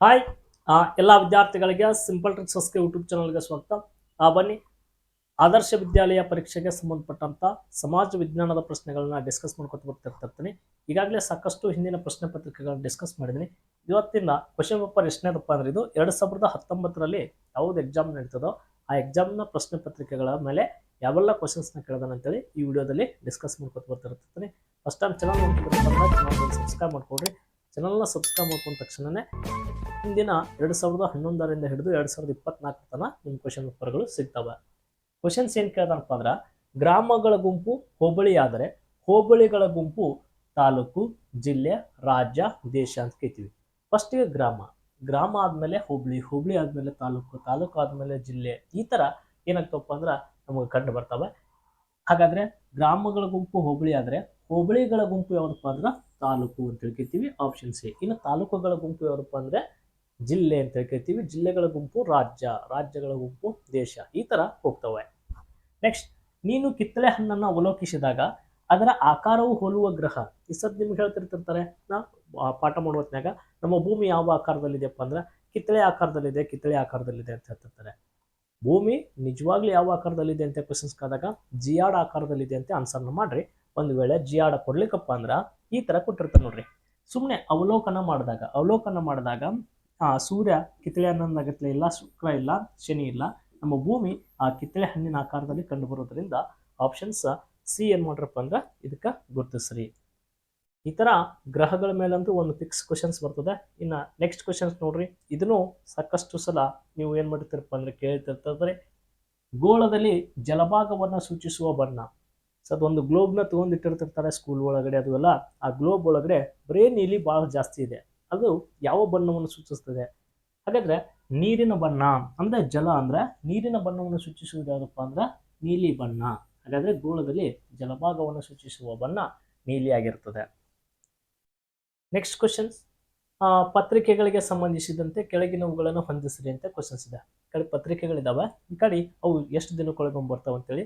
Hi ಎಲ್ಲ ವಿದ್ಯಾರ್ಥಿಗಳಿಗೆ simple tricks ಟ್ರಿಕ್ಸಸ್ಗೆ YouTube ಚಾನಲ್ಗೆ ಸ್ವಾಗತ. ಆ, ಬನ್ನಿ. ಆದರ್ಶ ವಿದ್ಯಾಲಯ ಪರೀಕ್ಷೆಗೆ ಸಂಬಂಧಪಟ್ಟಂತ ಸಮಾಜ ವಿಜ್ಞಾನದ ಪ್ರಶ್ನೆಗಳನ್ನ ಡಿಸ್ಕಸ್ ಮಾಡ್ಕೊತ ಬರ್ತಿರ್ತಿರ್ತೀನಿ ಈಗಾಗಲೇ ಸಾಕಷ್ಟು ಹಿಂದಿನ ಪ್ರಶ್ನೆ ಪತ್ರಿಕೆಗಳನ್ನ ಡಿಸ್ಕಸ್ ಮಾಡಿದ್ದೀನಿ ಇವತ್ತಿನ ಕ್ವಶನ್ ಪೇಪರ್ ಎಷ್ಟನೇದಪ್ಪ ಅಂದ್ರೆ ಇದು ಎರಡು ಸಾವಿರದ ಹತ್ತೊಂಬತ್ತರಲ್ಲಿ ಯಾವ್ದು ಎಕ್ಸಾಮ್ ನಡೀತದೋ ಆ ಎಕ್ಸಾಮ್ನ ಪ್ರಶ್ನೆ ಪತ್ರಿಕೆಗಳ ಮೇಲೆ ಯಾವೆಲ್ಲ ಕ್ವಶನ್ಸ್ನ ಕೇಳಿದಾನೆ ಅಂತೇಳಿ ಈ ವಿಡಿಯೋದಲ್ಲಿ ಡಿಸ್ಕಸ್ ಮಾಡ್ಕೊತ ಬರ್ತಿರ್ತೀನಿ. ಫಸ್ಟ್ ಟೈಮ್ ಚಾನಲ್ ಸಬ್ಸ್ಕ್ರೈಬ್ ಮಾಡ್ಕೊಡ್ರಿ ಚಾನಲ್ನ ಸಬ್ಸ್ಕ್ರೈಬ್ ಮಾಡ್ಕೊಂಡ ತಕ್ಷಣನೇ ಹಿಂದಿನ ಎರಡು ಸಾವಿರದ ಹನ್ನೊಂದರಿಂದ ಹಿಡಿದು ಎರಡು ಸಾವಿರದ ಇಪ್ಪತ್ನಾಲ್ಕು ತನಕ ನಿಮ್ಮ ಕ್ವಶನ್ ಪೇಪರ್ಗಳು ಸಿಗ್ತವೆ. ಕ್ವಶನ್ಸ್ ಏನು ಕೇಳ್ದನಪ್ಪ ಅಂದ್ರೆ, ಗ್ರಾಮಗಳ ಗುಂಪು ಹೋಬಳಿ ಆದರೆ ಹೋಬಳಿಗಳ ಗುಂಪು ತಾಲೂಕು, ಜಿಲ್ಲೆ, ರಾಜ್ಯ, ದೇಶ ಅಂತ ಕೇಳ್ತೀವಿ. ಫಸ್ಟಿಗೆ ಗ್ರಾಮ. ಗ್ರಾಮ ಆದಮೇಲೆ ಹೋಬಳಿ ಹೋಬಳಿ ಆದಮೇಲೆ ತಾಲೂಕು ತಾಲೂಕು ಆದಮೇಲೆ ಜಿಲ್ಲೆ. ಈ ಥರ ಏನಾಗ್ತಪ್ಪ ಅಂದ್ರೆ ನಮಗೆ ಕಂಡು ಬರ್ತವೆ. ಹಾಗಾದ್ರೆ ಗ್ರಾಮಗಳ ಗುಂಪು ಹೋಬಳಿ ಆದರೆ ಹೋಬಳಿಗಳ ಗುಂಪು ಯಾವುದಪ್ಪ ಅಂದ್ರೆ ತಾಲೂಕು ಅಂತ ತಿಳ್ಕೊತೀವಿ ಆಪ್ಷನ್ ಸಿ. ಇನ್ನು ತಾಲೂಕುಗಳ ಗುಂಪು ಯಾವುದಪ್ಪ ಅಂದ್ರೆ ಜಿಲ್ಲೆ ಅಂತ ಕರಿತೀವಿ ಜಿಲ್ಲೆಗಳ ಗುಂಪು ರಾಜ್ಯ, ರಾಜ್ಯಗಳ ಗುಂಪು ದೇಶ ಈ ತರ ಹೋಗ್ತವೆ. ನೆಕ್ಸ್ಟ್ ನೀನು ಕಿತ್ತಳೆ ಹಣ್ಣನ್ನು ಅವಲೋಕಿಸಿದಾಗ ಅದರ ಆಕಾರವು ಹೋಲುವ ಗ್ರಹ. ಸದ್ ನಿಮ್ಗೆ ಹೇಳ್ತಿರ್ತಿರ್ತಾರೆ. ನಾ ಪಾಠ ಮಾಡುವ ಹೊತ್ನ್ಯಾಗ ನಮ್ಮ ಭೂಮಿ ಯಾವ ಆಕಾರದಲ್ಲಿದೆಯಪ್ಪ ಅಂದ್ರೆ ಕಿತ್ತಳೆ ಆಕಾರದಲ್ಲಿದೆ ಕಿತ್ತಳೆ ಆಕಾರದಲ್ಲಿದೆ ಅಂತ ಹೇಳ್ತಿರ್ತಾರೆ. ಭೂಮಿ ನಿಜವಾಗ್ಲೂ ಯಾವ ಆಕಾರದಲ್ಲಿದೆ ಅಂತ ಕ್ವಶನ್ಸ್ ಕಾದಾಗ ಜಿಯಾಡ್ ಆಕಾರದಲ್ಲಿದೆ ಅಂತ ಆನ್ಸರ್ನ ಮಾಡ್ರಿ. ಒಂದು ವೇಳೆ ಜಿಯಾಡ ಕೊಡ್ಲಿಕ್ಕಪ್ಪ ಅಂದ್ರ ಈ ತರ ಕೊಟ್ಟಿರ್ತಾರೆ ನೋಡ್ರಿ. ಸುಮ್ಮನೆ ಅವಲೋಕನ ಮಾಡಿದಾಗ ಅವಲೋಕನ ಮಾಡಿದಾಗ ಸೂರ್ಯ ಕಿತ್ತಳೆ ಹಣ್ಣಾಗತ್ಲೆ ಇಲ್ಲ, ಶುಕ್ರ ಇಲ್ಲ, ಶನಿ ಇಲ್ಲ, ನಮ್ಮ ಭೂಮಿ ಆ ಕಿತ್ತಳೆ ಹಣ್ಣಿನ ಆಕಾರದಲ್ಲಿ ಕಂಡು ಬರೋದ್ರಿಂದ ಆಪ್ಷನ್ಸ್ ಸಿ ಏನ್ ಮಾಡ್ರಪ್ಪ ಅಂದ್ರೆ ಇದಕ್ಕ ಗುರುತಿಸ್ರಿ. ಈ ತರ ಗ್ರಹಗಳ ಮೇಲಂತೂ ಒಂದು ಫಿಕ್ಸ್ ಕ್ವಶನ್ಸ್ ಬರ್ತದೆ. ಇನ್ನ ನೆಕ್ಸ್ಟ್ ಕ್ವಶನ್ಸ್ ನೋಡ್ರಿ. ಇದನ್ನು ಸಾಕಷ್ಟು ಸಲ ನೀವು ಏನ್ ಮಾಡ್ತಿರಪ್ಪ ಅಂದ್ರೆ ಕೇಳ್ತಿರ್ತಾರೆ ಗೋಳದಲ್ಲಿ ಜಲಭಾಗವನ್ನ ಸೂಚಿಸುವ ಬಣ್ಣ. ಸೊ ಅದೊಂದು ಗ್ಲೋಬ್ನ ತಗೊಂಡಿಟ್ಟಿರ್ತಿರ್ತಾರೆ ಸ್ಕೂಲ್ ಒಳಗಡೆ ಅದು ಎಲ್ಲ ಆ ಗ್ಲೋಬ್ ಒಳಗಡೆ ಬ್ರೇನ್ ನೀಲಿ ಬಹಳ ಜಾಸ್ತಿ ಇದೆ. ಅದು ಯಾವ ಬಣ್ಣವನ್ನು ಸೂಚಿಸ್ತದೆ ಹಾಗಾದ್ರೆ ನೀರಿನ ಬಣ್ಣ ಅಂದ್ರೆ ಜಲ ಅಂದ್ರೆ ನೀರಿನ ಬಣ್ಣವನ್ನು ಸೂಚಿಸುವುದು ಯಾವುದಪ್ಪ ಅಂದ್ರೆ ನೀಲಿ ಬಣ್ಣ. ಹಾಗಾದ್ರೆ ಗೋಳದಲ್ಲಿ ಜಲಭಾಗವನ್ನು ಸೂಚಿಸುವ ಬಣ್ಣ ನೀಲಿಯಾಗಿರ್ತದೆ ನೆಕ್ಸ್ಟ್ ಕ್ವಶನ್ಸ್ ಪತ್ರಿಕೆಗಳಿಗೆ ಸಂಬಂಧಿಸಿದಂತೆ ಕೆಳಗಿನವುಗಳನ್ನು ಹೊಂದಿಸ್ರಿ ಅಂತ ಕ್ವಶನ್ಸ್ ಇದೆ. ಕಡೆ ಪತ್ರಿಕೆಗಳಿದಾವೆ. ಈ ಕಡೆ ಅವು ಎಷ್ಟು ದಿನಕ್ಕೊಳಗೊಂಡು ಬರ್ತಾವೆ ಅಂತೇಳಿ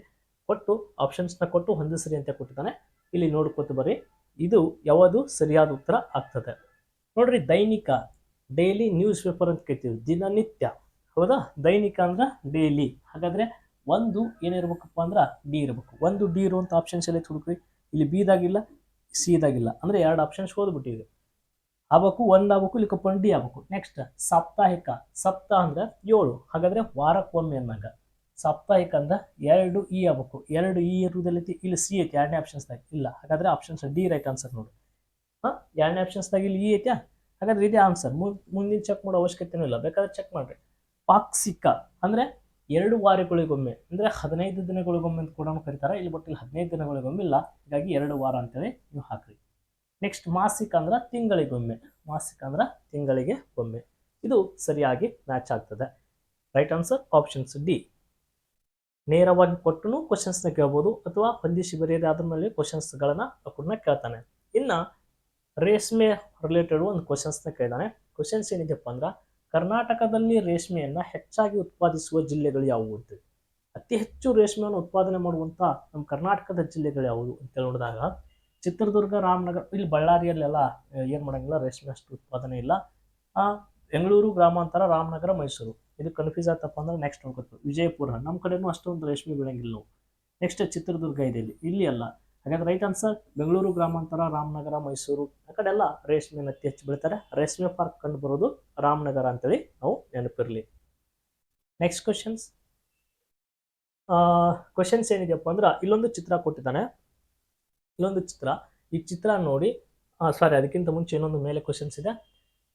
ಕೊಟ್ಟು ಆಪ್ಷನ್ಸ್ನ ಕೊಟ್ಟು ಹೊಂದಿಸ್ರಿ ಅಂತ ಕೊಟ್ಟಿದ್ದಾನೆ. ಇಲ್ಲಿ ನೋಡ್ಕೊತ ಬರ್ರಿ. ಇದು ಯಾವುದು ಸರಿಯಾದ ಉತ್ತರ ಆಗ್ತದೆ. ನೋಡ್ರಿ ದೈನಿಕ ಡೈಲಿ ನ್ಯೂಸ್ ಪೇಪರ್ ಅಂತ ಕೇಳ್ತೀವಿ, ದಿನನಿತ್ಯ. ಹೌದಾ? ದೈನಿಕ ಅಂದ್ರೆ ಡೈಲಿ ಹಾಗಾದ್ರೆ ಒಂದು ಏನಿರ್ಬೇಕಪ್ಪ ಅಂದ್ರೆ ಡಿ ಇರಬೇಕು. ಒಂದು ಡಿ ಇರುವಂಥ ಆಪ್ಷನ್ಸ್ ಎಲ್ಲ ಹುಡುಕ್ರಿ. ಇಲ್ಲಿ ಬಿದಾಗಿಲ್ಲ ಸಿದಾಗಿಲ್ಲ ಅಂದ್ರೆ ಎರಡು ಆಪ್ಷನ್ಸ್ ಓದ್ಬಿಟ್ಟಿವಿ. ಆಗ್ಬೇಕು, ಒಂದು ಆಗ್ಬೇಕು ಇಲ್ಲಿ ಕಪ್ಪನ್ ಡಿ ಆಗ್ಬೇಕು. ನೆಕ್ಸ್ಟ್ ಸಾಪ್ತಾಹಿಕ. ಸಪ್ತಾಹ ಅಂದ್ರೆ ಏಳು. ಹಾಗಾದ್ರೆ ವಾರಕ್ಕೊಮ್ಮೆ ಅನ್ನಂಗ. ಸಾಪ್ತಾಹಿಕ ಅಂದ್ರೆ ಎರಡು ಇ ಆಗ್ಬೇಕು. ಎರಡು ಇ ಇರುವುದಲ್ಲೈತಿ ಇಲ್ಲಿ ಸಿ ಐತಿ, ಎರಡನೇ ಆಪ್ಷನ್ಸ್ನಾಗ ಇಲ್ಲ. ಹಾಗಾದ್ರೆ ಆಪ್ಷನ್ಸ್ ಡಿ ರೈಟ್ ಆನ್ಸರ್ ನೋಡಿ ಹಾಂ? ಎರಡನೇ ಆಪ್ಷನ್ಸ್ದಾಗ ಇಲ್ಲಿ ಈ ಐತ್ಯಾ? ಹಾಗಾದ್ರೆ ಇದೇ ಆನ್ಸರ್ ಮುಂದಿನ ಚೆಕ್ ಮಾಡೋ ಅವಶ್ಯಕತೆನೂ ಇಲ್ಲ. ಬೇಕಾದ್ರೆ ಚೆಕ್ ಮಾಡ್ರಿ. ಪಾಕ್ಸಿಕ ಅಂದ್ರೆ ಎರಡು ವಾರಗಳಿಗೊಮ್ಮೆ, ಅಂದ್ರೆ ಹದಿನೈದು ದಿನಗಳಿಗೊಮ್ಮೆ ಅಂತ ಕೂಡ ಕರೀತಾರೆ. ಇಲ್ಲಿ ಬಟ್ ಇಲ್ಲಿ ಹದಿನೈದು ದಿನಗಳಿಗೊಮ್ಮೆ ಇಲ್ಲ. ಹೀಗಾಗಿ ಎರಡು ವಾರ ಅಂತೇಳಿ ನೀವು ಹಾಕ್ರಿ. ನೆಕ್ಸ್ಟ್ ಮಾಸಿಕ ಅಂದ್ರೆ ತಿಂಗಳಿಗೊಮ್ಮೆ. ಮಾಸಿಕ ಅಂದ್ರೆ ತಿಂಗಳಿಗೆ ಒಮ್ಮೆ. ಇದು ಸರಿಯಾಗಿ ಮ್ಯಾಚ್ ಆಗ್ತದೆ. ರೈಟ್ ಆನ್ಸರ್ ಆಪ್ಷನ್ಸ್ ಡಿ ನೇರವಾಗಿ ಕೊಟ್ಟು ಕ್ವಶನ್ಸ್ನ ಕೇಳ್ಬೋದು, ಅಥವಾ ಪಂದ್ಯ ಬರೆಯದೆ ಅದ್ರ ಮೇಲೆ ಕ್ವಶನ್ಸ್ಗಳನ್ನ ಕೂಡ ಕೇಳ್ತಾನೆ. ಇನ್ನ ರೇಷ್ಮೆ ರಿಲೇಟೆಡ್ ಒಂದು ಕ್ವಶನ್ಸ್ನ ಕೇಳಿದಾನೆ. ಕ್ವಶನ್ಸ್ ಏನಿದೆಯಪ್ಪ ಅಂದ್ರೆ, ಕರ್ನಾಟಕದಲ್ಲಿ ರೇಷ್ಮೆಯನ್ನು ಹೆಚ್ಚಾಗಿ ಉತ್ಪಾದಿಸುವ ಜಿಲ್ಲೆಗಳು ಯಾವುವು ಅಂತ ಅತಿ ಹೆಚ್ಚು ರೇಷ್ಮೆಯನ್ನು ಉತ್ಪಾದನೆ ಮಾಡುವಂತ ನಮ್ಮ ಕರ್ನಾಟಕದ ಜಿಲ್ಲೆಗಳು ಯಾವುದು ಅಂತ ನೋಡಿದಾಗ, ಚಿತ್ರದುರ್ಗ, ರಾಮನಗರ, ಇಲ್ಲಿ ಬಳ್ಳಾರಿಯಲ್ಲೆಲ್ಲ ಏನು ಮಾಡಂಗಿಲ್ಲ, ರೇಷ್ಮೆ ಅಷ್ಟು ಉತ್ಪಾದನೆ ಇಲ್ಲ. ಬೆಂಗಳೂರು, ಗ್ರಾಮಾಂತರ, ರಾಮನಗರ, ಮೈಸೂರು. ಇದು ಕನ್ಫ್ಯೂಸ್ ಆಯ್ತಪ್ಪ ಅಂದ್ರೆ ನೆಕ್ಸ್ಟ್ ನೋಡ್ಕೊತೀವಿ. ವಿಜಯಪುರ ನಮ್ಮ ಕಡೆನೂ ಅಷ್ಟೊಂದು ರೇಷ್ಮೆ ಬೆಳೆಯಂಗಿಲ್ಲ ನೆಕ್ಸ್ಟ್ ಚಿತ್ರದುರ್ಗ ಇದೆ ಇಲ್ಲಿ. ಇಲ್ಲಿ ಅಲ್ಲ. ಹಾಗಾದ್ರೆ ರೈಟ್ ಆನ್ಸರ್ ಬೆಂಗಳೂರು ಗ್ರಾಮಾಂತರ, ರಾಮನಗರ, ಮೈಸೂರು, ಆ ಕಡೆ ಎಲ್ಲ ರೇಷ್ಮೆನ ಅತಿ ಹೆಚ್ಚು ಬೆಳಿತಾರೆ ರೇಷ್ಮೆ ಪಾರ್ಕ್ ಕಂಡು ಬರೋದು ರಾಮನಗರ ಅಂತೇಳಿ ನಾವು ನೆನಪಿರಲಿ. ನೆಕ್ಸ್ಟ್ ಕ್ವಶನ್ಸ್ ಕ್ವಶನ್ಸ್ ಏನಿದೆಯಪ್ಪ ಅಂದ್ರೆ, ಇಲ್ಲೊಂದು ಚಿತ್ರ ಕೊಟ್ಟಿದ್ದಾನೆ. ಇಲ್ಲೊಂದು ಚಿತ್ರ. ಈ ಚಿತ್ರ ನೋಡಿ ಸಾರಿ ಅದಕ್ಕಿಂತ ಮುಂಚೆ ಇನ್ನೊಂದು ಮೇಲೆ ಕ್ವಶನ್ಸ್ ಇದೆ.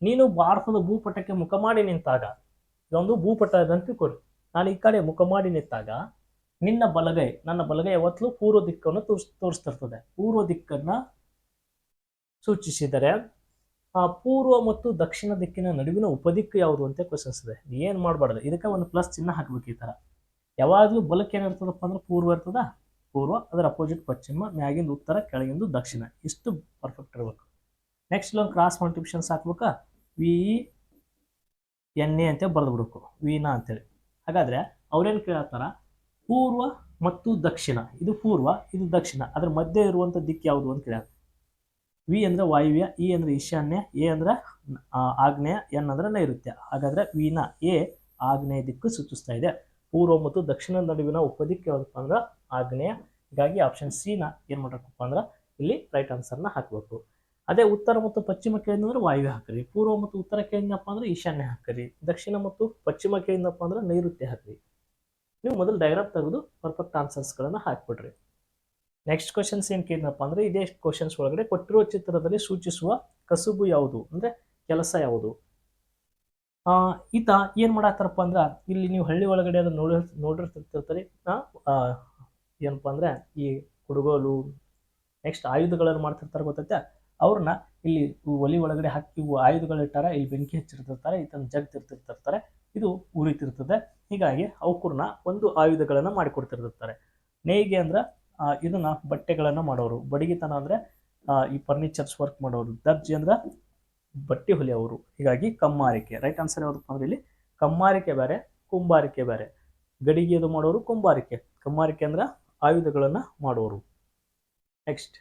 ನೀನು ಭಾರತದ ಭೂಪಟಕ್ಕೆ ಮುಖ ಮಾಡಿ ನಿಂತಾಗ, ಇದೊಂದು ಭೂಪಟ ಅಂತ ಕೊಡಿ. ನಾನು ಈ ಕಡೆ ಮುಖ ಮಾಡಿ ನಿಂತಾಗ ನಿನ್ನ ಬಲಗೈ, ನನ್ನ ಬಲಗೈ ಯಾವತ್ತಲೂ ಪೂರ್ವ ದಿಕ್ಕನ್ನು ತೋರಿಸ್, ತೋರಿಸ್ತಿರ್ತದೆ. ಪೂರ್ವ ದಿಕ್ಕನ್ನು ಸೂಚಿಸಿದರೆ ಆ ಪೂರ್ವ ಮತ್ತು ದಕ್ಷಿಣ ದಿಕ್ಕಿನ ನಡುವಿನ ಉಪದಿಕ್ಕು ಯಾವುದು ಅಂತ ಕ್ವಶನ್ಸ್ ಇದೆ. ಏನು ಮಾಡಬಾರ್ದು? ಇದಕ್ಕೆ ಒಂದು ಪ್ಲಸ್ ಚಿಹ್ನ ಹಾಕ್ಬೇಕು ಈ ಥರ ಯಾವಾಗಲೂ ಬಲಕ್ಕೆ ಏನಿರ್ತದಪ್ಪ ಅಂದ್ರೆ ಪೂರ್ವ ಇರ್ತದ? ಪೂರ್ವ, ಅದರ ಅಪೋಸಿಟ್ ಪಶ್ಚಿಮ, ಮ್ಯಾಗಿಂದು ಉತ್ತರ, ಕೆಳಗಿಂದು ದಕ್ಷಿಣ. ಇಷ್ಟು ಪರ್ಫೆಕ್ಟ್ ಇರಬೇಕು. ನೆಕ್ಸ್ಟ್ ಒಂದು ಕ್ರಾಸ್ ಮಲ್ಟಿಪ್ಷನ್ಸ್ ಹಾಕ್ಬೇಕಾ? ವಿ ಎನ್ ಎ ಅಂತ ಬರೆದು ವಿ ವಿನಾ ಅಂತೇಳಿ ಹಾಗಾದ್ರೆ ಅವ್ರೇನು ಕೇಳತ್ತಾರ ಪೂರ್ವ ಮತ್ತು ದಕ್ಷಿಣ. ಇದು ಪೂರ್ವ, ಇದು ದಕ್ಷಿಣ. ಅದರ ಮಧ್ಯೆ ಇರುವಂಥ ದಿಕ್ಕು ಯಾವುದು ಅಂತ ಕೇಳ್ಯಾರ. ವಿ ಅಂದರೆ ವಾಯುವ್ಯ ಇ ಅಂದ್ರೆ ಈಶಾನ್ಯ ಎ ಅಂದ್ರೆ ಆಗ್ನೇಯ ಎನ್ ಅಂದ್ರೆ ನೈಋತ್ಯ. ಹಾಗಾದ್ರೆ ವಿನ ಎ ಆಗ್ನೇಯ ದಿಕ್ಕು ಸೂಚಿಸ್ತಾ ಇದೆ. ಪೂರ್ವ ಮತ್ತು ದಕ್ಷಿಣ ನಡುವಿನ ಉಪದಿಕ್ಕು ಯಾವುದಪ್ಪ ಅಂದ್ರೆ ಆಗ್ನೇಯ. ಹೀಗಾಗಿ ಆಪ್ಷನ್ ಸಿ ನ ಏನ್ ಮಾಡಬೇಕಪ್ಪ ಅಂದ್ರೆ ಇಲ್ಲಿ ರೈಟ್ ಆನ್ಸರ್ನ ಹಾಕಬೇಕು. ಅದೇ ಉತ್ತರ ಮತ್ತು ಪಶ್ಚಿಮ ಕೇಂದ್ರ ಅಂದ್ರೆ ವಾಯುವ್ಯ ಹಾಕ್ರಿ. ಪೂರ್ವ ಮತ್ತು ಉತ್ತರ ಏನಪ್ಪ ಅಂದ್ರೆ ಈಶಾನ್ಯ ಹಾಕ್ರಿ. ದಕ್ಷಿಣ ಮತ್ತು ಪಶ್ಚಿಮ ಏನಪ್ಪ ಅಂದ್ರೆ ನೈಋತ್ಯ ಹಾಕ್ರಿ. ನೀವು ಮೊದಲು ಡಯಾಗ್ರಾಮ್ ತೆಗೆದು ಪರ್ಫೆಕ್ಟ್ ಆನ್ಸರ್ಸ್ಗಳನ್ನು ಹಾಕ್ಬಿಡ್ರಿ. ನೆಕ್ಸ್ಟ್ ಕ್ವಶನ್ಸ್ ಏನು ಕೇಳಿದ್ನಪ್ಪ ಅಂದ್ರೆ ಇದೇ ಕ್ವಶನ್ಸ್ ಒಳಗಡೆ ಕೊಟ್ಟಿರುವ ಚಿತ್ರದಲ್ಲಿ ಸೂಚಿಸುವ ಕಸುಬು ಯಾವುದು ಅಂದರೆ ಕೆಲಸ ಯಾವುದು? ಈತ ಏನು ಮಾಡತ್ತಾರಪ್ಪ ಅಂದ್ರೆ ಇಲ್ಲಿ ನೀವು ಹಳ್ಳಿ ಒಳಗಡೆ ಅದನ್ನ ನೋಡಿ ನೋಡಿರ್ತಿರ್ತಿರ್ತಾರೆ ಏನಪ್ಪ ಅಂದ್ರೆ ಈ ಕುಡುಗೋಲು ನೆಕ್ಸ್ಟ್ ಆಯುಧಗಳನ್ನು ಮಾಡ್ತಿರ್ತಾರೆ ಗೊತ್ತೈತೆ? ಅವ್ರನ್ನ ಇಲ್ಲಿ ಒಲಿ ಒಳಗಡೆ ಹಾಕಿ ಇವು ಆಯುಧಗಳು ಇಟ್ಟಾರ ಇಲ್ಲಿ ಬೆಂಕಿ ಹಚ್ಚಿರ್ತಿರ್ತಾರೆ, ಈತನ ಜಗ್ತಿರ್ತಿರ್ತಾರೆ. ಇದು ಉರಿತಿರ್ತದೆ. ಹೀಗಾಗಿ ಅವಕೂರ್ನ ಒಂದು ಆಯುಧಗಳನ್ನು ಮಾಡಿಕೊಡ್ತಿರ್ತಾರೆ. ನೇಯ್ಗೆ ಅಂದ್ರೆ ಇದನ್ನ ಬಟ್ಟೆಗಳನ್ನ ಮಾಡೋರು. ಬಡಗಿತನ ಅಂದ್ರೆ ಈ ಫರ್ನಿಚರ್ಸ್ ವರ್ಕ್ ಮಾಡೋರು. ದರ್ಜಿ ಅಂದ್ರೆ, ಬಟ್ಟೆ ಹೊಲಿಯೋರು. ಹೀಗಾಗಿ ಕಮ್ಮಾರಿಕೆ. ರೈಟ್ ಆನ್ಸರ್ ಯಾವುದಪ್ಪ ಅಂದ್ರೆ ಇಲ್ಲಿ, ಕಮ್ಮಾರಿಕೆ ಬೇರೆ, ಕುಂಬಾರಿಕೆ ಬೇರೆ. ಗಡಿಗೆದು ಮಾಡೋರು, ಕುಂಬಾರಿಕೆ. ಕಮ್ಮಾರಿಕೆ ಅಂದ್ರೆ, ಆಯುಧಗಳನ್ನ ಮಾಡೋರು. ನೆಕ್ಸ್ಟ್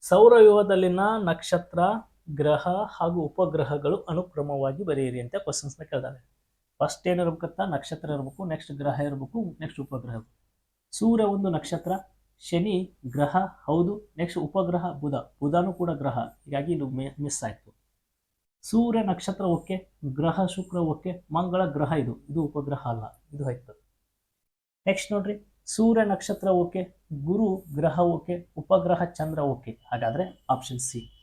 ಸೌರವ್ಯೂಹದಲ್ಲಿನ ನಕ್ಷತ್ರ ಗ್ರಹ ಹಾಗೂ ಉಪಗ್ರಹಗಳು ಅನುಕ್ರಮವಾಗಿ ಬರೆಯಿರಿ ಅಂತ ಕ್ವಶನ್ಸ್ನ ಕೇಳಿದಾರೆ. ಫಸ್ಟ್ ಏನಿರ್ಬೇಕಂತ ನಕ್ಷತ್ರ ಇರಬೇಕು ನೆಕ್ಸ್ಟ್ ಗ್ರಹ ಇರಬೇಕು ನೆಕ್ಸ್ಟ್ ಉಪಗ್ರಹ. ಸೂರ್ಯ ಒಂದು ನಕ್ಷತ್ರ, ಶನಿ ಗ್ರಹ, ಹೌದು ನೆಕ್ಸ್ಟ್ ಉಪಗ್ರಹ ಬುಧ. ಬುಧನೂ ಕೂಡ ಗ್ರಹ. ಹೀಗಾಗಿ ಇದು ಮಿಸ್ ಆಯಿತು. ಸೂರ್ಯ ನಕ್ಷತ್ರ ಓಕೆ ಗ್ರಹ ಶುಕ್ರ ಓಕೆ ಮಂಗಳ ಗ್ರಹ ಇದು. ಇದು ಉಪಗ್ರಹ ಅಲ್ಲ, ಇದು ಆಯ್ತು. ನೆಕ್ಸ್ಟ್ ನೋಡ್ರಿ. ಸೂರ್ಯ ನಕ್ಷತ್ರ ಓಕೆ ಗುರು ಗ್ರಹ ಓಕೆ ಉಪಗ್ರಹ ಚಂದ್ರ ಓಕೆ ಹಾಗಾದ್ರೆ ಆಪ್ಷನ್ ಸಿ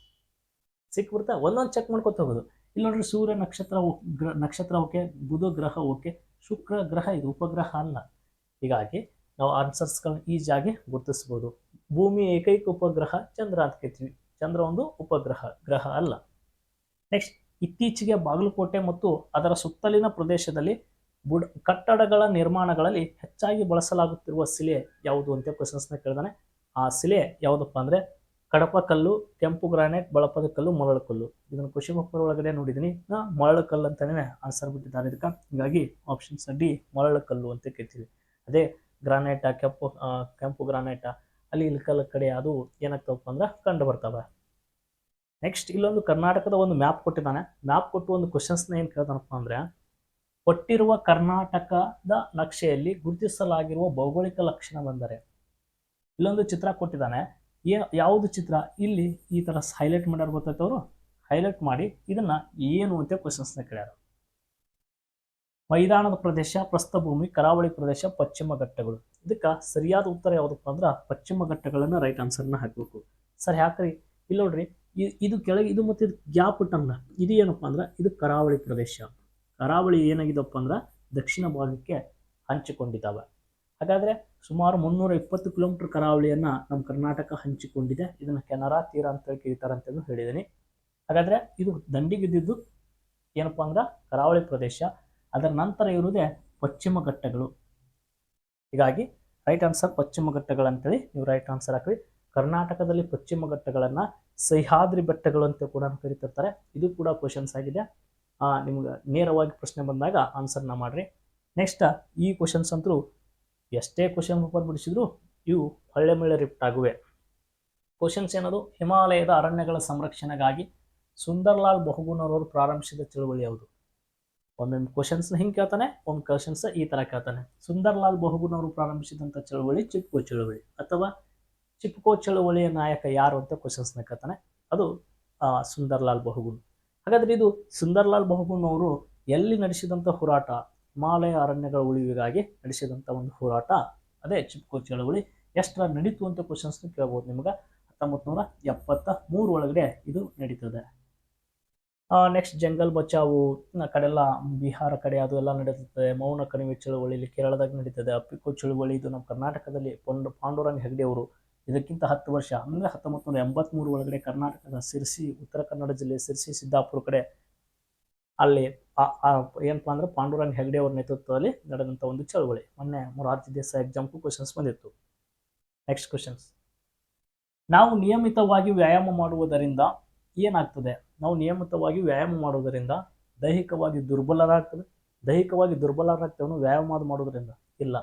ಸಿಕ್ಬಿಡ್ತಾ ಒಂದೊಂದು ಚೆಕ್ ಮಾಡ್ಕೊತ ಹೋಗೋದು. ಇಲ್ಲಿ ನೋಡ್ರಿ ಸೂರ್ಯ ನಕ್ಷತ್ರ ಗ್ರ ನಕ್ಷತ್ರ ಓಕೆ, ಬುಧ ಗ್ರಹ ಓಕೆ, ಶುಕ್ರ ಗ್ರಹ ಇದು ಉಪಗ್ರಹ ಅಲ್ಲ. ಹೀಗಾಗಿ ನಾವು ಆನ್ಸರ್ಸ್ಗಳನ್ನ ಈಜಾಗಿ ಗುರುತಿಸ್ಬೋದು. ಭೂಮಿ ಏಕೈಕ ಉಪಗ್ರಹ ಚಂದ್ರ ಅಂತ ಕೇಳ್ತೀವಿ. ಚಂದ್ರ ಒಂದು ಉಪಗ್ರಹ, ಗ್ರಹ ಅಲ್ಲ. ನೆಕ್ಸ್ಟ್ ಇತ್ತೀಚೆಗೆ ಬಾಗಲಕೋಟೆ ಮತ್ತು ಅದರ ಸುತ್ತಲಿನ ಪ್ರದೇಶದಲ್ಲಿ ಬುಡ, ಕಟ್ಟಡಗಳ ನಿರ್ಮಾಣಗಳಲ್ಲಿ ಹೆಚ್ಚಾಗಿ ಬಳಸಲಾಗುತ್ತಿರುವ ಶಿಲೆ ಯಾವುದು ಅಂತ ಕ್ವಶನ್ಸ್ನ ಕೇಳ್ದಾನೆ. ಆ ಶಿಲೆ ಯಾವುದಪ್ಪ ಅಂದ್ರೆ ಕಡಪ ಕಲ್ಲು, ಕೆಂಪು ಗ್ರಾನೈಟ್, ಬಳಪದ ಕಲ್ಲು, ಮರಳು ಕಲ್ಲು. ಇದನ್ನು ಪೇಪರ್ ಒಳಗಡೆ ನೋಡಿದ್ದೀನಿ. ಮರಳು ಕಲ್ಲು ಅಂತಾನೆ ಆನ್ಸರ್ ಬಿಟ್ಟಿದ್ದಾರೆ ಇದಕ್ಕೆ. ಹೀಗಾಗಿ ಆಪ್ಷನ್ಸ್ ಡಿ, ಮರಳು ಕಲ್ಲು ಅಂತ ಕೇಳ್ತೀವಿ. ಅದೇ ಗ್ರಾನೈಟ, ಕೆಂಪು ಕೆಂಪು ಗ್ರಾನೈಟ, ಅಲ್ಲಿ ಇಲ್ಲಿ ಕಲ್ಲು ಕಡೆ ಅದು ಏನಾಗ್ತವಪ್ಪ ಅಂದ್ರೆ ಕಂಡು ಬರ್ತವೆ. ನೆಕ್ಸ್ಟ್ ಇಲ್ಲೊಂದು ಕರ್ನಾಟಕದ ಒಂದು ಮ್ಯಾಪ್ ಕೊಟ್ಟಿದ್ದಾನೆ. ಮ್ಯಾಪ್ ಕೊಟ್ಟು ಒಂದು ಕ್ವಶನ್ಸ್ನ ಏನು ಕೇಳ್ತಾನಪ್ಪ ಅಂದ್ರೆ, ಕೊಟ್ಟಿರುವ ಕರ್ನಾಟಕದ ನಕ್ಷೆಯಲ್ಲಿ ಗುರುತಿಸಲಾಗಿರುವ ಭೌಗೋಳಿಕ ಲಕ್ಷಣವೆಂದರೆ, ಇಲ್ಲೊಂದು ಚಿತ್ರ ಕೊಟ್ಟಿದ್ದಾನೆ. ಏ ಯಾವುದು ಚಿತ್ರ ಇಲ್ಲಿ ಈ ಥರ ಹೈಲೈಟ್ ಮಾಡ್ಯಾರ ಗೊತ್ತಾಯ್ತು ಅವರು ಹೈಲೈಟ್ ಮಾಡಿ ಇದನ್ನ ಏನು ಅಂತ ಕ್ವಶನ್ಸ್ನ ಕೇಳ್ಯಾರ. ಮೈದಾನದ ಪ್ರದೇಶ, ಪ್ರಸ್ಥಭೂಮಿ, ಕರಾವಳಿ ಪ್ರದೇಶ, ಪಶ್ಚಿಮ ಘಟ್ಟಗಳು. ಇದಕ್ಕೆ ಸರಿಯಾದ ಉತ್ತರ ಯಾವುದಪ್ಪ ಅಂದ್ರೆ ಪಶ್ಚಿಮ ಘಟ್ಟಗಳನ್ನು ರೈಟ್ ಆನ್ಸರ್ನ ಹಾಕಬೇಕು. ಸರ್ ಯಾಕ್ರಿ? ಇಲ್ಲಿ ನೋಡ್ರಿ ಇದು ಕೆಳಗೆ, ಇದು ಮತ್ತೆ ಗ್ಯಾಪ್ ಇಟ್ಟಂಗ ಇದು ಏನಪ್ಪ ಅಂದ್ರೆ ಇದು ಕರಾವಳಿ ಪ್ರದೇಶ. ಕರಾವಳಿ ಏನಾಗಿದಪ್ಪ ಅಂದ್ರೆ ದಕ್ಷಿಣ ಭಾಗಕ್ಕೆ ಹಂಚಿಕೊಂಡಿದ್ದಾವೆ. ಹಾಗಾದ್ರೆ ಸುಮಾರು ಮುನ್ನೂರ ಇಪ್ಪತ್ತು ಕಿಲೋಮೀಟರ್ ಕರಾವಳಿಯನ್ನು ನಮ್ಮ ಕರ್ನಾಟಕ ಹಂಚಿಕೊಂಡಿದೆ. ಇದನ್ನು ಕೆನರಾ, ತೀರ ಅಂತ ಹೇಳಿ ಕರೀತಾರೆ ಅಂತಲೂ ಹೇಳಿದ್ದೀನಿ ಹಾಗಾದ್ರೆ ಇದು ದಂಡಿಗಿದ್ದಿದ್ದು ಏನಪ್ಪ ಅಂದ್ರೆ ಕರಾವಳಿ ಪ್ರದೇಶ. ಅದರ ನಂತರ ಇರುವುದೇ ಪಶ್ಚಿಮ ಘಟ್ಟಗಳು. ಹೀಗಾಗಿ ರೈಟ್ ಆನ್ಸರ್ ಪಶ್ಚಿಮ ಘಟ್ಟಗಳಂತೇಳಿ ನೀವು ರೈಟ್ ಆನ್ಸರ್ ಹಾಕಿ ಕರ್ನಾಟಕದಲ್ಲಿ ಪಶ್ಚಿಮ ಘಟ್ಟಗಳನ್ನು ಸಹ್ಯಾದ್ರಿ ಬೆಟ್ಟಗಳು ಅಂತ ಕೂಡ ಕರೀತಿರ್ತಾರೆ. ಇದು ಕೂಡ ಕ್ವಶನ್ಸ್ ಆಗಿದೆ. ನಿಮ್ಗೆ ನೇರವಾಗಿ ಪ್ರಶ್ನೆ ಬಂದಾಗ ಆನ್ಸರ್ನ ಮಾಡಿರಿ. ನೆಕ್ಸ್ಟ್ ಈ ಕ್ವಶನ್ಸ್ ಅಂತೂ ಎಷ್ಟೇ ಕ್ವಶನ್ ಪೇಪರ್ ಬಿಡಿಸಿದ್ರು ಇವು ಹಳ್ಳೆ ಮಳೆ ರಿಪ್ಟ್ ಆಗುವೆ. ಕ್ವಶನ್ಸ್ ಏನದು ಹಿಮಾಲಯದ ಅರಣ್ಯಗಳ ಸಂರಕ್ಷಣೆಗಾಗಿ ಸುಂದರ್ಲಾಲ್ ಬಹುಗುಣರವರು ಪ್ರಾರಂಭಿಸಿದ ಚಳುವಳಿ ಯಾವುದು? ಒಮ್ಮೊಮ್ಮೆ ಕ್ವಶನ್ಸ್ ಹಿಂಗೆ ಕೇಳ್ತಾನೆ, ಒಂದು ಕ್ವಶನ್ಸ್ ಈ ಥರ ಕೇಳ್ತಾನೆ. ಸುಂದರ್ಲಾಲ್ ಬಹುಗುಣವರು ಪ್ರಾರಂಭಿಸಿದಂಥ ಚಳುವಳಿ ಚಿಪ್ಕೋ ಚಳುವಳಿ ಅಥವಾ ಚಿಪ್ಕೋ ಚಳುವಳಿಯ ನಾಯಕ ಯಾರು ಅಂತ ಕ್ವಶನ್ಸ್ನ ಕೇಳ್ತಾನೆ. ಅದು ಸುಂದರ್ಲಾಲ್ ಬಹುಗುಣ್. ಹಾಗಾದ್ರೆ ಇದು ಸುಂದರ್ಲಾಲ್ ಬಹುಗುಣ್ ಅವರು ಎಲ್ಲಿ ನಡೆಸಿದಂಥ ಹೋರಾಟ? ಹಿಮಾಲಯ ಅರಣ್ಯಗಳ ಉಳಿವಿಗಾಗಿ ನಡೆಸಿದಂಥ ಒಂದು ಹೋರಾಟ. ಅದೇ ಚಿಪ್ಕೋ ಚಳವಳಿ ಎಷ್ಟರ ನಡೀತು ಅಂತ ಕ್ವಶನ್ಸ್ನ ಕೇಳ್ಬೋದು ನಿಮ್ಗೆ. ಹತ್ತೊಂಬತ್ತು ನೂರ ಎಪ್ಪತ್ತ ಮೂರು ಒಳಗಡೆ ಇದು ನಡೀತದೆ. ನೆಕ್ಸ್ಟ್ ಜಂಗಲ್ ಬಚಾವು ಕಡೆಲ್ಲ ಬಿಹಾರ ಕಡೆ ಅದು ಎಲ್ಲ ನಡೀತದೆ. ಮೌನ ಕಣಿವೆ ಚಳವಳಿ ಇಲ್ಲಿ ಕೇರಳದಾಗ ನಡೀತದೆ. ಅಪ್ಪಿಕೋ ಚಳುವಳಿ ಇದು ನಮ್ಮ ಕರ್ನಾಟಕದಲ್ಲಿ ಪೊಂಡ್, ಪಾಂಡುರಂಗ ಹೆಗ್ಡೆ ಅವರು ಇದಕ್ಕಿಂತ ಹತ್ತು ವರ್ಷ, ಅಂದರೆ ಹತ್ತೊಂಬತ್ತು ನೂರ ಎಂಬತ್ಮೂರು ಒಳಗಡೆ ಕರ್ನಾಟಕದ ಸಿರ್ಸಿ, ಉತ್ತರ ಕನ್ನಡ ಜಿಲ್ಲೆ ಸಿರ್ಸಿ, ಸಿದ್ದಾಪುರ ಕಡೆ ಅಲ್ಲಿ ಏನಪ್ಪಾ ಅಂದ್ರೆ ಪಾಂಡುರಂಗ ಹೆಗ್ಡೆ ಅವರ ನೇತೃತ್ವದಲ್ಲಿ ನಡೆದಂಥ ಒಂದು ಚಳವಳಿ. ಮೊನ್ನೆ ಮೊರಾರ್ಜಿ ದೇಸಾಯಿ ಎಕ್ಸಾಮ್ಗೂ ಕ್ವಶನ್ಸ್ ಬಂದಿತ್ತು. ನೆಕ್ಸ್ಟ್ ಕ್ವಶನ್ಸ್ ನಾವು ನಿಯಮಿತವಾಗಿ ವ್ಯಾಯಾಮ ಮಾಡುವುದರಿಂದ ಏನಾಗ್ತದೆ? ನಾವು ನಿಯಮಿತವಾಗಿ ವ್ಯಾಯಾಮ ಮಾಡುವುದರಿಂದ ದೈಹಿಕವಾಗಿ ದುರ್ಬಲರಾಗ್ತದೆ ದೈಹಿಕವಾಗಿ ದುರ್ಬಲರಾಗ್ತೇವೆ ವ್ಯಾಯಾಮ ಮಾಡುವುದರಿಂದ? ಇಲ್ಲ.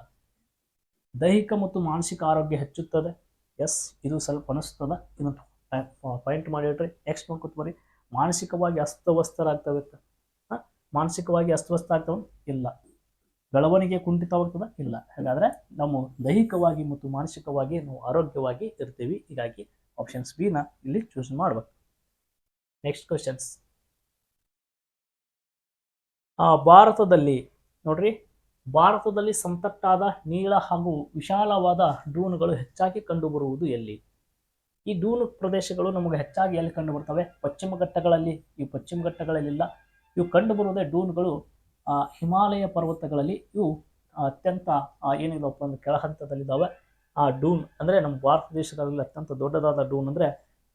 ದೈಹಿಕ ಮತ್ತು ಮಾನಸಿಕ ಆರೋಗ್ಯ ಹೆಚ್ಚುತ್ತದೆ? ಎಸ್ ಇದು ಸ್ವಲ್ಪ ಅನಿಸ್ತದ. ಇದನ್ನು ಪಾಯಿಂಟ್ ಮಾಡಿಡ್ರಿ ನೆಕ್ಸ್ಟ್ ನೋಡ್ಕೊತ ಬರ್ರಿ ಮಾನಸಿಕವಾಗಿ ಅಸ್ತವ್ಯಸ್ತರಾಗ್ತವೆ ಮಾನಸಿಕವಾಗಿ ಅಸ್ವಸ್ಥ ಆಗ್ತವ? ಇಲ್ಲ. ಬೆಳವಣಿಗೆ ಕುಂಠಿತವಾಗ್ತದ? ಇಲ್ಲ. ಹಾಗಾದರೆ ನಾವು ದೈಹಿಕವಾಗಿ ಮತ್ತು ಮಾನಸಿಕವಾಗಿ ನಾವು ಆರೋಗ್ಯವಾಗಿ ಇರ್ತೀವಿ. ಹೀಗಾಗಿ ಆಪ್ಷನ್ಸ್ ಬಿ ನ ಇಲ್ಲಿ ಚೂಸ್ ಮಾಡಬೇಕು. ನೆಕ್ಸ್ಟ್ ಕ್ವಶನ್ಸ್ ಭಾರತದಲ್ಲಿ ನೋಡ್ರಿ, ಭಾರತದಲ್ಲಿ ಸಂತಟ್ಟಾದ ನೀಳ ಹಾಗೂ ವಿಶಾಲವಾದ ಡೂನುಗಳು ಹೆಚ್ಚಾಗಿ ಕಂಡುಬರುವುದು ಎಲ್ಲಿ? ಈ ಡೂನು ಪ್ರದೇಶಗಳು ನಮಗೆ ಹೆಚ್ಚಾಗಿ ಎಲ್ಲಿ ಕಂಡು ಬರ್ತವೆ ಪಶ್ಚಿಮ ಘಟ್ಟಗಳಲ್ಲಿ. ಈ ಪಶ್ಚಿಮ ಘಟ್ಟಗಳಲ್ಲಿಲ್ಲ. ಇವು ಕಂಡುಬರುವುದೇ ಡೂನ್ಗಳು ಹಿಮಾಲಯ ಪರ್ವತಗಳಲ್ಲಿ ಇವು ಅತ್ಯಂತ ಏನಿಲ್ಲಪ್ಪ ಅಂದ್ರೆ ಕೆಳ ಹಂತದಲ್ಲಿದ್ದಾವೆ. ಆ ಡೂನ್ ಅಂದರೆ ನಮ್ಮ ಭಾರತ ದೇಶದಲ್ಲಿ ಅತ್ಯಂತ ದೊಡ್ಡದಾದ ಡೂನ್ ಅಂದರೆ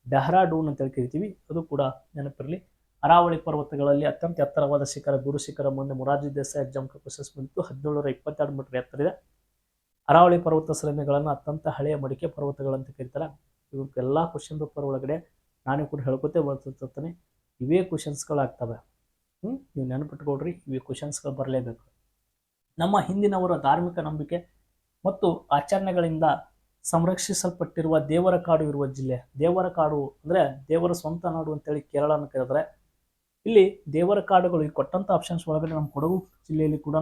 ಡೆಹ್ರಾಡೂನ್ ಅಂತ ಹೇಳಿ ಕರಿತೀವಿ. ಅದು ಕೂಡ ನೆನಪಿರಲಿ. ಅರಾವಳಿ ಪರ್ವತಗಳಲ್ಲಿ ಅತ್ಯಂತ ಎತ್ತರವಾದ ಶಿಖರ, ಗುರು ಶಿಖರ ಮುಂದೆ ಮೊರಾರ್ಜಿ ದೇಸಾಯಿ ಎಕ್ಸಾಮ್ ಪ್ರಶಸ್ತಿ ಬಂದಿತ್ತು. ಹದಿನೇಳರ ಇಪ್ಪತ್ತೆರಡು ಮೀಟರ್ ಎತ್ತರ ಇದೆ. ಅರಾವಳಿ ಪರ್ವತ ಸರಣಿಗಳನ್ನು ಅತ್ಯಂತ ಹಳೆಯ ಮಡಿಕೆ ಪರ್ವತಗಳಂತ ಕರೀತಾರೆ. ಇವಕ್ಕೆಲ್ಲ ಕ್ವಶನ್ ಪೇಪರ್ ಒಳಗಡೆ ನಾನು ಕೂಡ ಹೇಳ್ಕೊತೇ ಬರ್ತಿರ್ತಾನೆ ಇವೇ ಕ್ವಶನ್ಸ್ಗಳಾಗ್ತವೆ ಹ್ಞೂ ನೀವು ನೆನಪಿಟ್ಕೊಳ್ರಿ, ಇವು ಕ್ವಶನ್ಸ್ಗಳು ಬರಲೇಬೇಕು. ನಮ್ಮ ಹಿಂದಿನವರ ಧಾರ್ಮಿಕ ನಂಬಿಕೆ ಮತ್ತು ಆಚರಣೆಗಳಿಂದ ಸಂರಕ್ಷಿಸಲ್ಪಟ್ಟಿರುವ ದೇವರ ಕಾಡು ಇರುವ ಜಿಲ್ಲೆ. ದೇವರ ಕಾಡು ಅಂದರೆ ದೇವರ ಸ್ವಂತ ನಾಡು ಅಂತೇಳಿ ಕೇರಳನ ಕರೆದ್ರೆ, ಇಲ್ಲಿ ದೇವರ ಕಾಡುಗಳು ಈ ಕೊಟ್ಟಂಥ ಆಪ್ಷನ್ಸ್ ಒಳಗಡೆ ನಮ್ಮ ಕೊಡಗು ಜಿಲ್ಲೆಯಲ್ಲಿ ಕೂಡ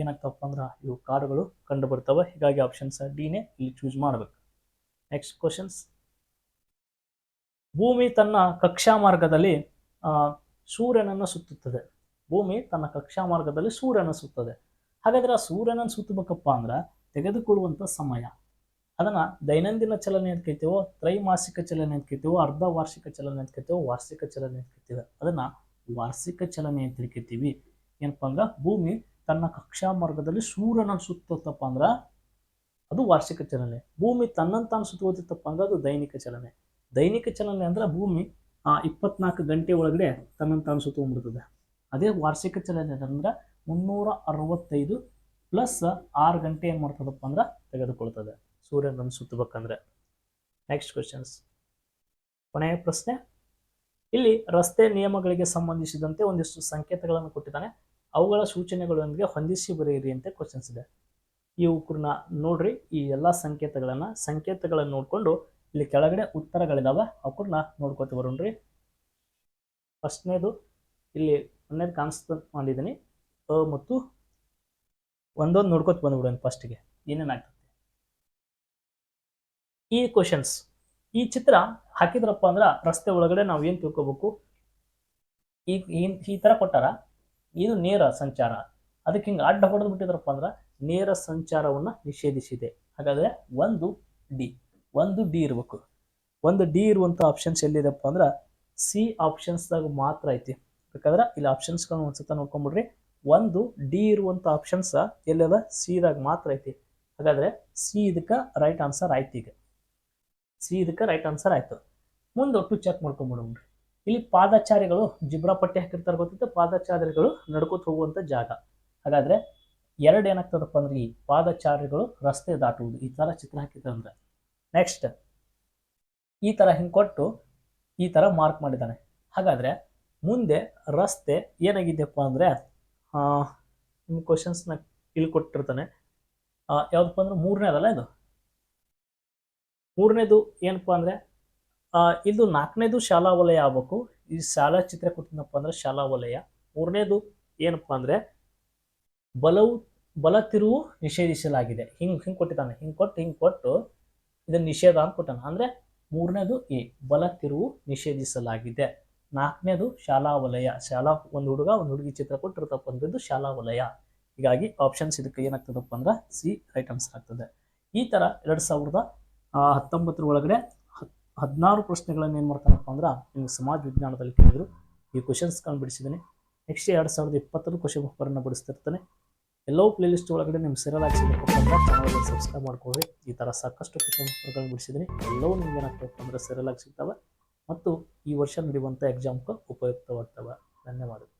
ಏನಾಗ್ತಪ್ಪ ಅಂದ್ರೆ ಇವು ಕಾಡುಗಳು ಕಂಡು ಬರ್ತವೆ. ಹೀಗಾಗಿ ಆಪ್ಷನ್ಸ್ ಡಿನೇ ಇಲ್ಲಿ ಚೂಸ್ ಮಾಡಬೇಕು. ನೆಕ್ಸ್ಟ್ ಕ್ವಶನ್ಸ್ ಭೂಮಿ ತನ್ನ ಕಕ್ಷಾ ಮಾರ್ಗದಲ್ಲಿ ಸೂರ್ಯನನ್ನು ಸುತ್ತುತ್ತದೆ. ಭೂಮಿ ತನ್ನ ಕಕ್ಷಾ ಮಾರ್ಗದಲ್ಲಿ ಸೂರ್ಯನ ಸುತ್ತದೆ ಹಾಗಾದ್ರೆ ಆ ಸೂರ್ಯನನ್ನು ಸುತ್ತಬೇಕಪ್ಪ ಅಂದ್ರೆ ತೆಗೆದುಕೊಳ್ಳುವಂಥ ಸಮಯ. ಅದನ್ನ ದೈನಂದಿನ ಚಲನೆ ಅಂತ ಕರಿತೀವೋ, ತ್ರೈಮಾಸಿಕ ಚಲನೆ ಅಂತ ಕರಿತೀವೋ, ಅರ್ಧ ವಾರ್ಷಿಕ ಚಲನೆ ಅಂತ ಕರಿತೀವೋ, ವಾರ್ಷಿಕ ಚಲನೆ ಅಂತ ಕರಿತೀವಿ. ಅದನ್ನ ವಾರ್ಷಿಕ ಚಲನೆ ಅಂತ ಕರಿತೀವಿ. ಏನಪ್ಪ ಅಂದ್ರೆ ಭೂಮಿ ತನ್ನ ಕಕ್ಷಾ ಮಾರ್ಗದಲ್ಲಿ ಸೂರ್ಯನನ್ನು ಸುತ್ತತ್ತಪ್ಪ ಅಂದ್ರೆ ಅದು ವಾರ್ಷಿಕ ಚಲನೆ. ಭೂಮಿ ತನ್ನನ್ನು ತಾನು ಅಂದ್ರೆ ಅದು ದೈನಿಕ ಚಲನೆ. ದೈನಿಕ ಚಲನೆ ಅಂದ್ರೆ ಭೂಮಿ ಆ ಇಪ್ಪತ್ನಾಲ್ಕು ಗಂಟೆ ಒಳಗಡೆ ತನ್ನನ್ನು ತಾನು ಸುತ್ತಕೊಂಡ್ಬಿಡ್ತದೆ. ಅದೇ ವಾರ್ಷಿಕ ಚಲನೆ ಅಂದ್ರೆ ಮುನ್ನೂರ ಅರವತ್ತೈದು ಪ್ಲಸ್ ಆರು ಗಂಟೆ ಏನು ಮಾಡ್ತದಪ್ಪ ಅಂದ್ರೆ ತೆಗೆದುಕೊಳ್ತದೆ. ಸೂರ್ಯನನ್ನು ಸುತ್ತಬೇಕಂದ್ರೆ. ನೆಕ್ಸ್ಟ್ ಕ್ವಶನ್ಸ್ ಕೊನೆಯ ಪ್ರಶ್ನೆ. ಇಲ್ಲಿ ರಸ್ತೆ ನಿಯಮಗಳಿಗೆ ಸಂಬಂಧಿಸಿದಂತೆ ಒಂದಿಷ್ಟು ಸಂಕೇತಗಳನ್ನು ಕೊಟ್ಟಿದ್ದಾನೆ. ಅವುಗಳ ಸೂಚನೆಗಳೊಂದಿಗೆ ಹೊಂದಿಸಿ ಬರೆಯಿರಿ ಅಂತ ಕ್ವಶನ್ಸ್ ಇದೆ. ಈ ಉಕ್ರನ್ನ ನೋಡ್ರಿ, ಈ ಎಲ್ಲ ಸಂಕೇತಗಳನ್ನ, ಸಂಕೇತಗಳನ್ನು ನೋಡಿಕೊಂಡು ಇಲ್ಲಿ ಕೆಳಗಡೆ ಉತ್ತರಗಳಿದಾವೆ ಅವಕ್ಕನ್ನ ನೋಡ್ಕೋತ ಬರೋಣ್ರಿ. ಫಸ್ಟ್ನೇದು, ಇಲ್ಲಿ ಒಂದೇದು ಕಾಣಿಸ್ತ ಮಾಡಿದ್ದೀನಿ ಅ ಮತ್ತು ಒಂದೊಂದು ನೋಡ್ಕೊತ ಬಂದ್ಬಿಡೋಣ ಫಸ್ಟಿಗೆ ಏನೇನಾಗ್ತದೆ ಈ ಕ್ವಶನ್ಸ್ ಈ ಚಿತ್ರ ಹಾಕಿದ್ರಪ್ಪ ಅಂದ್ರೆ ರಸ್ತೆ ಒಳಗಡೆ ನಾವು ಏನು ತಿಳ್ಕೊಬೇಕು? ಈ ಈ ಥರ ಕೊಟ್ಟಾರ, ಇದು ನೇರ ಸಂಚಾರ. ಅದಕ್ಕೆ ಹಿಂಗೆ ಅಡ್ಡ ಹೊಡೆದು ಬಿಟ್ಟಿದ್ರಪ್ಪ ಅಂದ್ರೆ ನೇರ ಸಂಚಾರವನ್ನ ನಿಷೇಧಿಸಿದೆ. ಹಾಗಾದ್ರೆ ಒಂದು ಡಿ. ಒಂದು ಡಿ ಇರಬೇಕು. ಒಂದು ಡಿ ಇರುವಂಥ ಆಪ್ಷನ್ಸ್ ಎಲ್ಲಿದೆಪ್ಪ ಅಂದ್ರೆ ಸಿ ಆಪ್ಷನ್ಸ್ದಾಗ ಮಾತ್ರ ಐತಿ. ಯಾಕಂದ್ರೆ ಇಲ್ಲಿ ಆಪ್ಷನ್ಸ್ಗಳನ್ನ ಒಂದ್ಸತ ನೋಡ್ಕೊಂಬಿಡ್ರಿ. ಒಂದು ಡಿ ಇರುವಂಥ ಆಪ್ಷನ್ಸ್ ಎಲ್ಲದ? ಸಿದಾಗ ಮಾತ್ರ ಐತಿ. ಹಾಗಾದ್ರೆ ಸಿ ಇದಕ್ಕೆ ರೈಟ್ ಆನ್ಸರ್ ಆಯ್ತು ಈಗ. ಸಿ ಇದಕ್ಕೆ ರೈಟ್ ಆನ್ಸರ್ ಆಯ್ತು. ಮುಂದೆ ಒಟ್ಟು ಚೆಕ್ ಮಾಡ್ಕೊಂಬಿಡೋಣ್ರಿ. ಇಲ್ಲಿ ಪಾದಚಾರಿಗಳು ಜಿಬ್ರಾ ಪಟ್ಟಿ ಹಾಕಿರ್ತಾರೆ ಗೊತ್ತಿತ್ತು ಪಾದಚಾರಿಗಳು ನಡ್ಕೋತ ಹೋಗುವಂಥ ಜಾಗ. ಹಾಗಾದ್ರೆ ಎರಡು ಏನಾಗ್ತದಪ್ಪ ಅಂದ್ರೆ ಈ ಪಾದಚಾರಿಗಳು ರಸ್ತೆ ದಾಟುವುದು. ಈ ಥರ ಚಿತ್ರ ಹಾಕಿದ್ರೆ ನೆಕ್ಸ್ಟ್ ಈ ತರ ಹಿಂಗೆ ಕೊಟ್ಟು ಈ ತರ ಮಾರ್ಕ್ ಮಾಡಿದ್ದಾನೆ. ಹಾಗಾದ್ರೆ ಮುಂದೆ ರಸ್ತೆ ಏನಾಗಿದೆಯಪ್ಪ ಅಂದ್ರೆ ನಿಮ್ಮ ಕ್ವಶನ್ಸ್ನ ಇಲ್ಲಿ ಕೊಟ್ಟಿರ್ತಾನೆ ಯಾವುದಪ್ಪ ಅಂದ್ರೆ ಮೂರನೇದಲ್ಲ ಇದು? ಮೂರನೇದು ಏನಪ್ಪ ಅಂದ್ರೆ ಇದು ನಾಲ್ಕನೇದು ಶಾಲಾ ವಲಯ ಆಗ್ಬೇಕು. ಈ ಶಾಲಾ ಚಿತ್ರ ಕೊಟ್ಟಿದ್ದಪ್ಪ ಅಂದ್ರೆ ಶಾಲಾ ವಲಯ ಮೂರನೇದು ಏನಪ್ಪ ಅಂದ್ರೆ, ಬಲವು, ಬಲ ತಿರುವು ನಿಷೇಧಿಸಲಾಗಿದೆ. ಹಿಂಗೆ ಹಿಂಗೆ ಕೊಟ್ಟಿದ್ದಾನೆ. ಹಿಂಗೆ ಕೊಟ್ಟು ಹಿಂಗೆ ಕೊಟ್ಟು ಇದನ್ನ ನಿಷೇಧ ಅಂತ ಕೊಟ್ಟಾನ. ಅಂದ್ರೆ ಮೂರನೇದು ಎ, ಬಲ ತಿರುವು ನಿಷೇಧಿಸಲಾಗಿದೆ. ನಾಲ್ಕನೇದು ಶಾಲಾ ವಲಯ ಶಾಲಾ, ಒಂದು ಹುಡುಗ, ಒಂದು ಹುಡುಗಿ ಚಿತ್ರ ಕೊಟ್ಟಿರ್ತಪ್ಪ ಅಂದ್ರದ್ದು ಶಾಲಾ ವಲಯ ಹೀಗಾಗಿ ಆಪ್ಷನ್ಸ್ ಇದಕ್ಕೆ ಏನಾಗ್ತದಪ್ಪ ಅಂದ್ರೆ ಸಿ ರೈಟ್ ಆನ್ಸರ್ ಆಗ್ತದೆ. ಈ ತರ ಎರಡು ಸಾವಿರದ ಹತ್ತೊಂಬತ್ತರ ಒಳಗಡೆ ಹದಿನಾರು ಪ್ರಶ್ನೆಗಳನ್ನು ಏನು ಮಾಡ್ತಾನಪ್ಪ ಅಂದ್ರೆ ನಿಮ್ಗೆ ಸಮಾಜ ವಿಜ್ಞಾನದಲ್ಲಿ ಕೇಳಿದ್ರು. ಈ ಕ್ವಶನ್ಸ್ಗಳನ್ನ ಬಿಡಿಸಿದ್ದೀನಿ ನೆಕ್ಸ್ಟ್ ಎರಡು ಸಾವಿರದ ಇಪ್ಪತ್ತರ ಕ್ವಶನ್ ಪೇಪರನ್ನು ಬಿಡಿಸ್ತಿರ್ತಾನೆ. ಎಲ್ಲವೂ ಪ್ಲೇಲಿಸ್ಟ್ ಒಳಗಡೆ ನಿಮ್ಮ ಸೀರಿಯಲ್ ಹಾಕಿ ಚಾನಲ್ಗೆ ಸಬ್ಸ್ಕ್ರೈಬ್ ಮಾಡ್ಕೊಳ್ಳಿ. ಈ ಥರ ಸಾಕಷ್ಟು ಪೇಪರ್ಗಳನ್ನ ಬಿಡಿಸಿದ್ದೀನಿ. ಎಲ್ಲವೂ ನಿಮ್ಗೆ ಏನಾಗ್ತದೆ ಅಂದರೆ ಸೀರಿಯಲ್ ಆಗಿ ಸಿಗ್ತವೆ ಮತ್ತು ಈ ವರ್ಷ ನಡೆಯುವಂಥ ಎಕ್ಸಾಮ್ಗೆ ಉಪಯುಕ್ತವಾಗ್ತವೆ. ಧನ್ಯವಾದಗಳು.